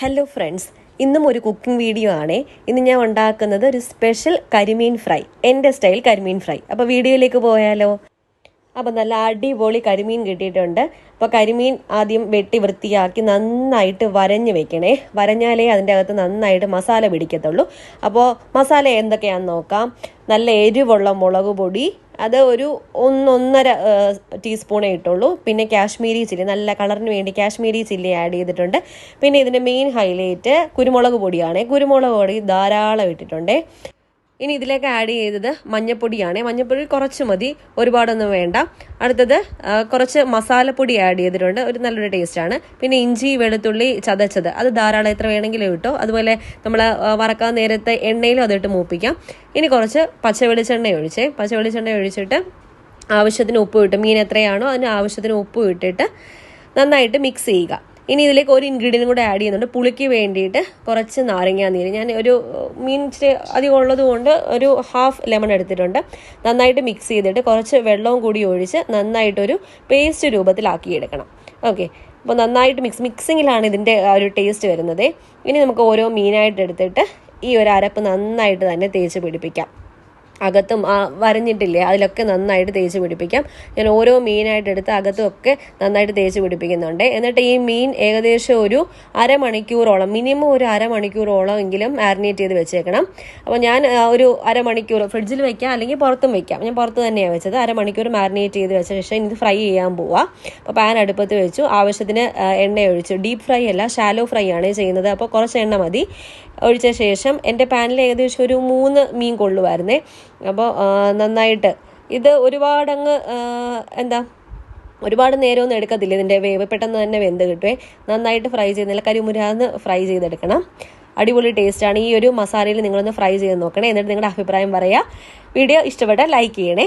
Hello friends ഇന്നും ഒരു cooking video ആണ്. ഇന്ന് ഞാൻ ഉണ്ടാക്കുന്നത് ഒരു സ്പെഷ്യൽ കരിമീൻ ഫ്രൈ എന്റെ സ്റ്റൈൽ കരിമീൻ ഫ്രൈ. അപ്പോൾ വീഡിയോയിലേക്ക് പോയാലോ? അപ്പോൾ നല്ല അടിപൊളി കരിമീൻ കിട്ടിയിട്ടുണ്ട്. അപ്പോൾ കരിമീൻ ആദ്യം വെട്ടി വൃത്തിയാക്കി നന്നായിട്ട് വരഞ്ഞ് വെക്കണേ. വരഞ്ഞാലേ അതിന്റെ അകത്ത് നന്നായിട്ട് മസാല പിടിക്കത്തുള്ളൂ. അപ്പോൾ മസാല എന്തൊക്കെയാണെന്ന് നോക്കാം. നല്ല എരിവുള്ള മുളക് പൊടി അത് ഒരു ഒന്നൊന്നര ടീസ്പൂണേ ഇട്ടുള്ളൂ. പിന്നെ കാശ്മീരി ചില്ലി നല്ല കളറിന് വേണ്ടി കാശ്മീരി ചില്ലി ആഡ് ചെയ്തിട്ടുണ്ട്. പിന്നെ ഇതിന്റെ മെയിൻ ഹൈലൈറ്റ് കുരുമുളക് പൊടിയാണ്. കുരുമുളക് പൊടി ധാരാളം ഇട്ടിട്ടുണ്ട്. ഇനി ഇതിലേക്ക് ആഡ് ചെയ്തത് മഞ്ഞപ്പൊടിയാണ്. മഞ്ഞപ്പൊടി കുറച്ച് മതി. ഒരുപാടൊന്നും വേണ്ട. അടുത്തത് കുറച്ച് മസാലപ്പൊടി ആഡ് ചെയ്തിട്ടുണ്ട്. ഒരു നല്ലൊരു ടേസ്റ്റാണ് പിന്നെ ഇഞ്ചി വെളുത്തുള്ളി ചതച്ചത്. അത് ധാരാളം എത്ര വേണമെങ്കിലും ഇട്ടോ. അതുപോലെ നമ്മൾ വറക്കാൻ നേരത്തെ എണ്ണയിലും അതിട്ട് മൂപ്പിക്കാം. ഇനി കുറച്ച് പച്ച വെളിച്ചെണ്ണ ഒഴിച്ചേ. പച്ച വെളിച്ചെണ്ണ ഒഴിച്ചിട്ട് ആവശ്യത്തിന് ഉപ്പ് ഇട്ട്. മീൻ എത്രയാണോ അതിന് ആവശ്യത്തിന് ഉപ്പ് ഇട്ടിട്ട് നന്നായിട്ട് മിക്സ് ചെയ്യുക. ഇനി ഇതിലേക്ക് ഒരു ഇൻഗ്രീഡിയന്റും കൂടെ ആഡ് ചെയ്യുന്നുണ്ട്. പുളിക്ക് വേണ്ടിയിട്ട് കുറച്ച് നാരങ്ങാ നീര്. ഞാൻ ഒരു മീൻ ഇച്ചിരി അധികം ഉള്ളത് കൊണ്ട് ഒരു ഹാഫ് ലെമൺ എടുത്തിട്ടുണ്ട്. നന്നായിട്ട് മിക്സ് ചെയ്തിട്ട് കുറച്ച് വെള്ളവും കൂടി ഒഴിച്ച് നന്നായിട്ടൊരു പേസ്റ്റ് രൂപത്തിലാക്കി എടുക്കണം. ഓക്കെ അപ്പോൾ നന്നായിട്ട് മിക്സ് മിക്സിങ്ങിലാണ് ഇതിന്റെ ഒരു ടേസ്റ്റ് വരുന്നത്. ഇനി നമുക്ക് ഓരോ മീനായിട്ട് എടുത്തിട്ട് ഈ ഒരു അരപ്പ് നന്നായിട്ട് തന്നെ തേച്ച് പിടിപ്പിക്കാം. അകത്തും ആ വരഞ്ഞിട്ടില്ലേ? അതിലൊക്കെ നന്നായിട്ട് തേച്ച് പിടിപ്പിക്കാം. ഞാൻ ഓരോ മീനായിട്ട് എടുത്ത് അകത്തുമൊക്കെ നന്നായിട്ട് തേച്ച് പിടിപ്പിക്കുന്നുണ്ട്. എന്നിട്ട് ഈ മീൻ ഏകദേശം ഒരു അരമണിക്കൂറോളം മിനിമം ഒരു അരമണിക്കൂറോളം എങ്കിലും മാരിനേറ്റ് ചെയ്ത് വെച്ചേക്കണം. അപ്പോൾ ഞാൻ ഒരു അരമണിക്കൂർ ഫ്രിഡ്ജിൽ വെക്കാം അല്ലെങ്കിൽ പുറത്തും വെക്കാം. ഞാൻ പുറത്ത് തന്നെയാണ് വെച്ചത്. അരമണിക്കൂർ മാരിനേറ്റ് ചെയ്ത് വെച്ച ശേഷം ഇത് ഫ്രൈ ചെയ്യാൻ പോവാം. അപ്പോൾ പാൻ അടുപ്പത്ത് വെച്ചു. ആവശ്യത്തിന് എണ്ണ ഒഴിച്ചു. ഡീപ്പ് ഫ്രൈ അല്ല ഷാലോ ഫ്രൈ ആണ് ചെയ്യുന്നത്. അപ്പോൾ കുറച്ച് എണ്ണ മതി. ഒഴിച്ച ശേഷം എന്റെ പാനിൽ ഏകദേശം ഒരു മൂന്ന് മീൻ കൊള്ളുമായിരുന്നേ. അപ്പോൾ നന്നായിട്ട്. ഇത് ഒരുപാടങ്ങ് എന്താ ഒരുപാട് നേരമൊന്നും എടുക്കത്തില്ല. ഇതിന്റെ വേവ് പെട്ടെന്ന് തന്നെ വെന്ത് കിട്ടുവേ. നന്നായിട്ട് ഫ്രൈ ചെയ്ത് നല്ല കരിമുരാന്ന് ഫ്രൈ ചെയ്തെടുക്കണം. അടിപൊളി ടേസ്റ്റാണ്. ഈ ഒരു മസാലയിൽ നിങ്ങളൊന്ന് ഫ്രൈ ചെയ്ത് നോക്കണേ. എന്നിട്ട് നിങ്ങളുടെ അഭിപ്രായം പറയുക വീഡിയോ ഇഷ്ടപ്പെട്ടാൽ ലൈക്ക് ചെയ്യണേ.